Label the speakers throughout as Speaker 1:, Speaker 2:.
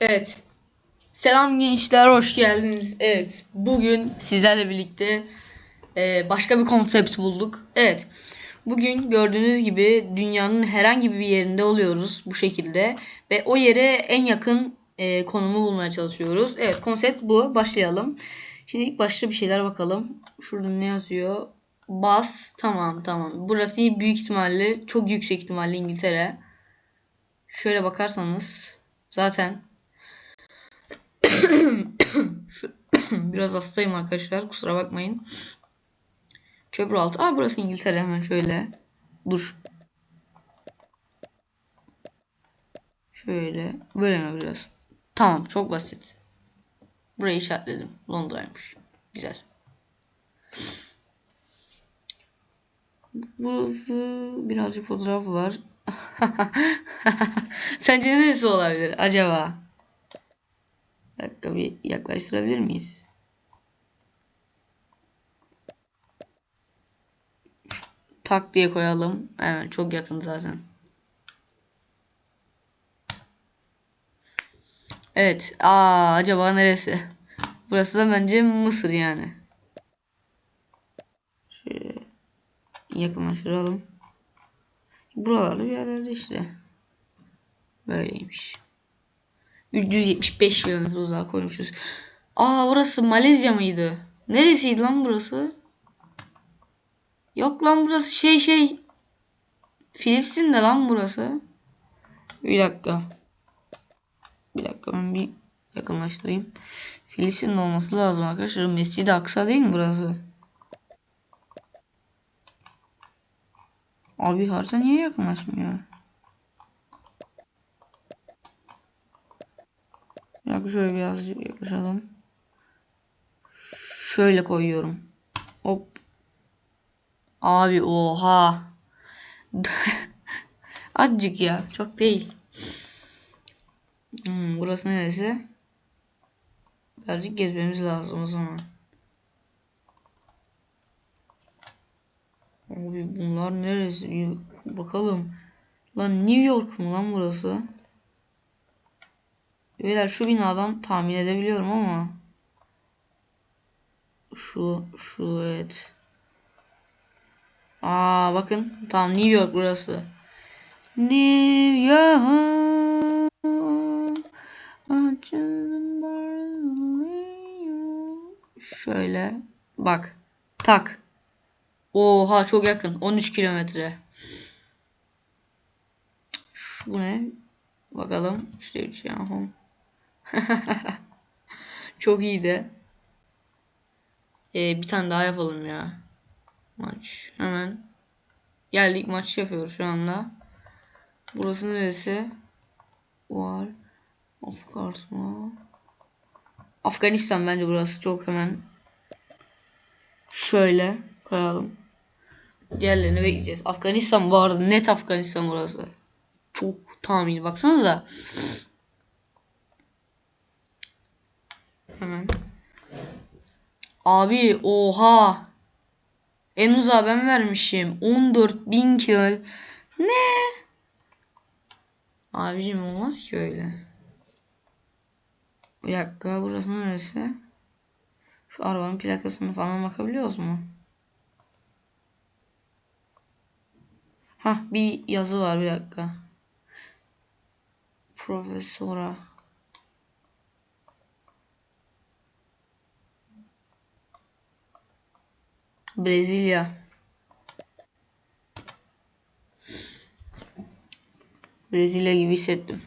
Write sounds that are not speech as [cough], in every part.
Speaker 1: Evet. Selam gençler, hoş geldiniz. Evet, bugün sizlerle birlikte e, başka bir konsept bulduk. Evet, bugün gördüğünüz gibi dünyanın herhangi bir yerinde oluyoruz bu şekilde. Ve o yere en yakın e, konumu bulmaya çalışıyoruz. Evet, konsept bu. Başlayalım. Şimdi ilk başta bir şeyler bakalım. Şurada ne yazıyor? Bas. Tamam, tamam. Burası büyük ihtimalle, çok yüksek ihtimalle İngiltere. Şöyle bakarsanız zaten [coughs] Biraz hastayım arkadaşlar. Kusura bakmayın. Köprü altı. Aa burası İngiltere hemen şöyle. Dur. Şöyle. Böyle mi yapacağız? Tamam çok basit. Burayı işaretledim. Londra'ymış. Güzel. Burası birazcık fotoğraf var. [laughs] Sence neresi olabilir acaba? Dakika bir yaklaştırabilir miyiz? tak diye koyalım. Evet çok yakın zaten. Evet. Aa acaba neresi? Burası da bence Mısır yani. Şöyle yakınlaştıralım. Buralarda bir yerlerde işte. Böyleymiş. 375 kilometre uzağa koymuşuz. Aa burası Malezya mıydı? Neresiydi lan burası? Yok lan burası şey şey. Filistin'de lan burası. Bir dakika. Bir dakika ben bir yakınlaştırayım. Filistin'de olması lazım arkadaşlar. Mescid-i Aksa değil mi burası? Abi harita niye yakınlaşmıyor? Bak şöyle birazcık yaklaşalım. Şöyle koyuyorum. Hop. Abi oha. [laughs] Azıcık ya. Çok değil. Hmm, burası neresi? Birazcık gezmemiz lazım o zaman. Abi bunlar neresi? Bakalım. Lan New York mu lan burası? Beyler şu binadan tahmin edebiliyorum ama şu şu evet. Aa bakın tam New York burası. New York. Şöyle bak. Tak. Oha çok yakın. 13 kilometre. Şu ne? Bakalım. İşte 3 ya. [laughs] Çok iyiydi. Ee, bir tane daha yapalım ya. Maç. Hemen. Geldik maç yapıyoruz şu anda. Burası neresi? Var. Afganistan. Afganistan bence burası çok hemen. Şöyle koyalım. Diğerlerini bekleyeceğiz. Afganistan arada net Afganistan burası. Çok tahmini baksanıza. Hemen. Abi oha. En uzağa ben vermişim. 14.000 kilometre. Ne? Abicim olmaz ki öyle. Bir dakika burası neresi? Şu arabanın plakasını falan bakabiliyoruz mu? Ha bir yazı var bir dakika. Profesora. Brezilya. Brezilya gibi hissettim.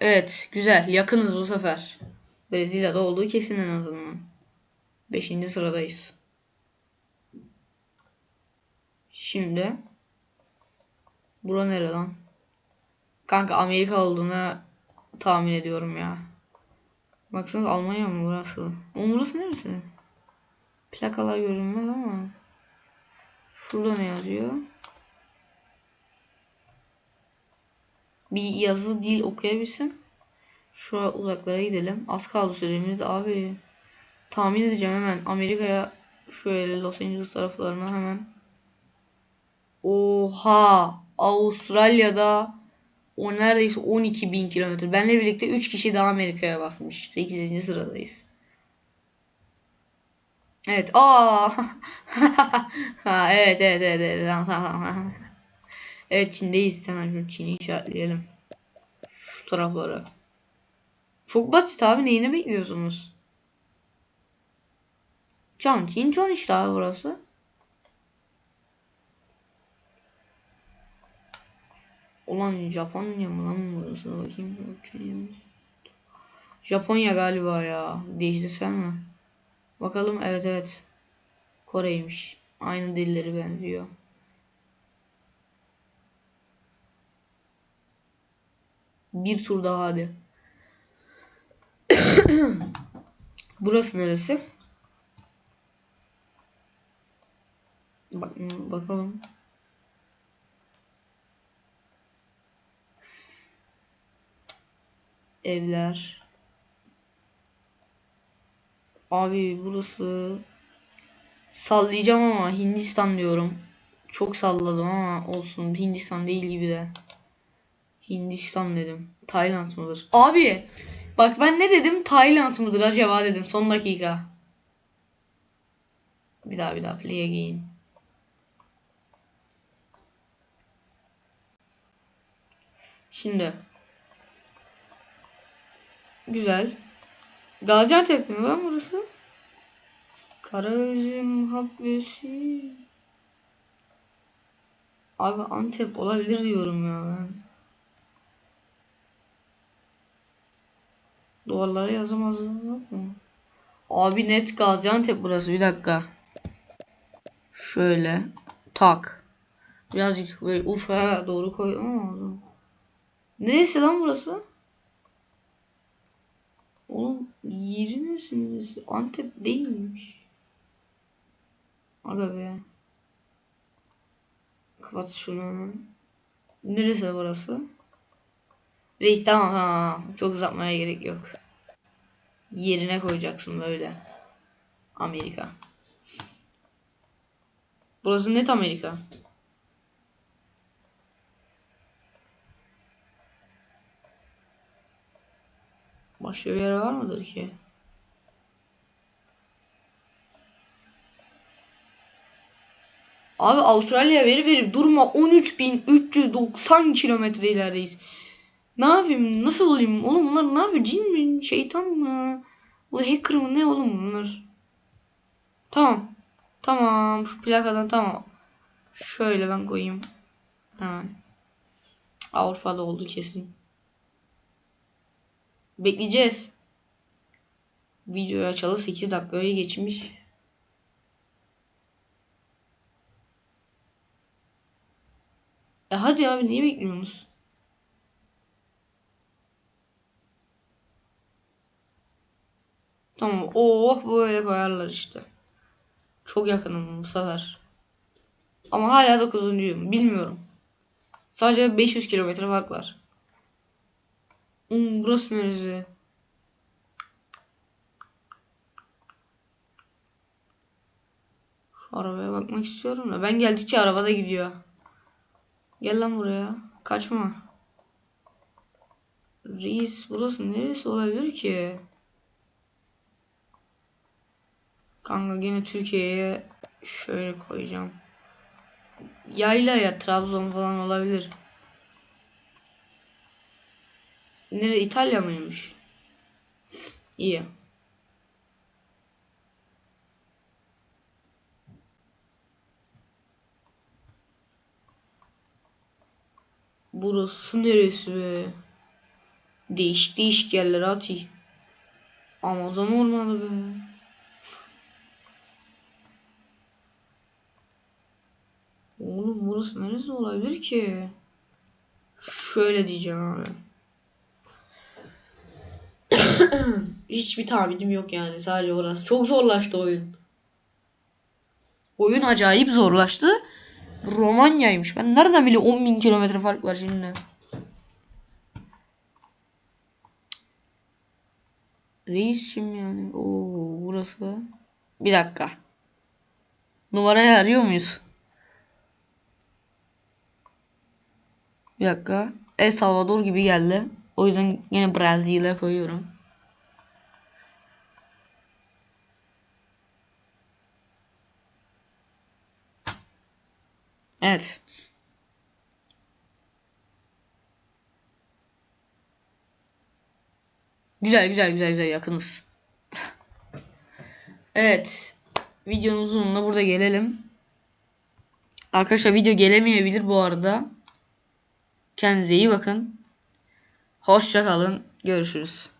Speaker 1: Evet, güzel. Yakınız bu sefer. Brezilya'da olduğu kesin en azından. Beşinci sıradayız. Şimdi Bura nere lan? Kanka Amerika olduğunu tahmin ediyorum ya. Baksanız Almanya mı burası? Oğlum burası neresi? Plakalar görünmez ama. Şurada ne yazıyor? Bir yazı dil okuyabilsem. Şu uzaklara gidelim. Az kaldı süremiz abi. Tahmin edeceğim hemen. Amerika'ya şöyle Los Angeles taraflarına hemen. Oha! Avustralya'da O neredeyse 12 bin kilometre. Benle birlikte 3 kişi daha Amerika'ya basmış. 8. sıradayız. Evet. Aa. [laughs] ha, evet, evet, evet, evet. Tamam, tamam, tamam. [laughs] Evet, Çin'deyiz. Hemen şu Çin'i işaretleyelim. Şu taraflara. Çok basit abi. Neyini bekliyorsunuz? Can Çin Çon işte abi burası. Ulan Japonya mı lan burası? Bakayım. Japonya galiba ya. Değiştirsem mi? Bakalım evet evet. Kore'ymiş. Aynı dilleri benziyor. Bir tur daha hadi. [coughs] Burası neresi? Bak, bakalım. Evler. Abi burası sallayacağım ama Hindistan diyorum. Çok salladım ama olsun. Hindistan değil gibi de. Hindistan dedim. Tayland mıdır? Abi bak ben ne dedim? Tayland mıdır acaba dedim son dakika. Bir daha bir daha play again. Şimdi Güzel. Gaziantep mi lan burası? Karaözüm Habbesi. Abi Antep olabilir diyorum ya ben. Duvarlara yazamazdım yok mu? Abi net Gaziantep burası bir dakika. Şöyle tak. Birazcık böyle Urfa'ya doğru koy ama Neresi lan burası? Oğlum yeri nesiniz? Antep değilmiş. Aga be. Kapat şunu hemen. Neresi burası? Reis tamam ha. Çok uzatmaya gerek yok. Yerine koyacaksın böyle. Amerika. Burası net Amerika. Başka bir yer var mıdır ki? Abi Avustralya veri verip durma 13.390 kilometre ilerideyiz. Ne yapayım? Nasıl olayım? Oğlum bunlar ne yapıyor? Cin mi? Şeytan mı? Bu hacker mı? Ne oğlum bunlar? Tamam. Tamam. Şu plakadan tamam. Şöyle ben koyayım. Hemen. Avrupa'da oldu kesin. Bekleyeceğiz. Videoyu açalı 8 dakikaya geçmiş. E hadi abi niye bekliyorsunuz? Tamam. Oh böyle koyarlar işte. Çok yakınım bu sefer. Ama hala 9.'yum. Bilmiyorum. Sadece 500 kilometre fark var. Hmm, burası neresi? Şu arabaya bakmak istiyorum da. Ben geldikçe arabada gidiyor. Gel lan buraya. Kaçma. Reis burası neresi olabilir ki? Kanka gene Türkiye'ye şöyle koyacağım. Yayla ya Trabzon falan olabilir. Nere İtalya mıymış? İyi. Burası neresi be? Değişik değişik yerler Ati. Amazon olmadı be. Oğlum burası neresi olabilir ki? Şöyle diyeceğim abi. [clears throat] Hiçbir tahminim yok yani. Sadece orası. Çok zorlaştı oyun. Oyun acayip zorlaştı. Romanya'ymış. Ben nereden bileyim 10.000 kilometre fark var şimdi. Reis şimdi yani. Oo burası. Bir dakika. Numarayı arıyor muyuz? Bir dakika. El Salvador gibi geldi. O yüzden yine Brezilya koyuyorum. Evet. Güzel güzel güzel güzel yakınız. Evet. Videonun burada gelelim. Arkadaşlar video gelemeyebilir bu arada. Kendinize iyi bakın. Hoşça kalın. Görüşürüz.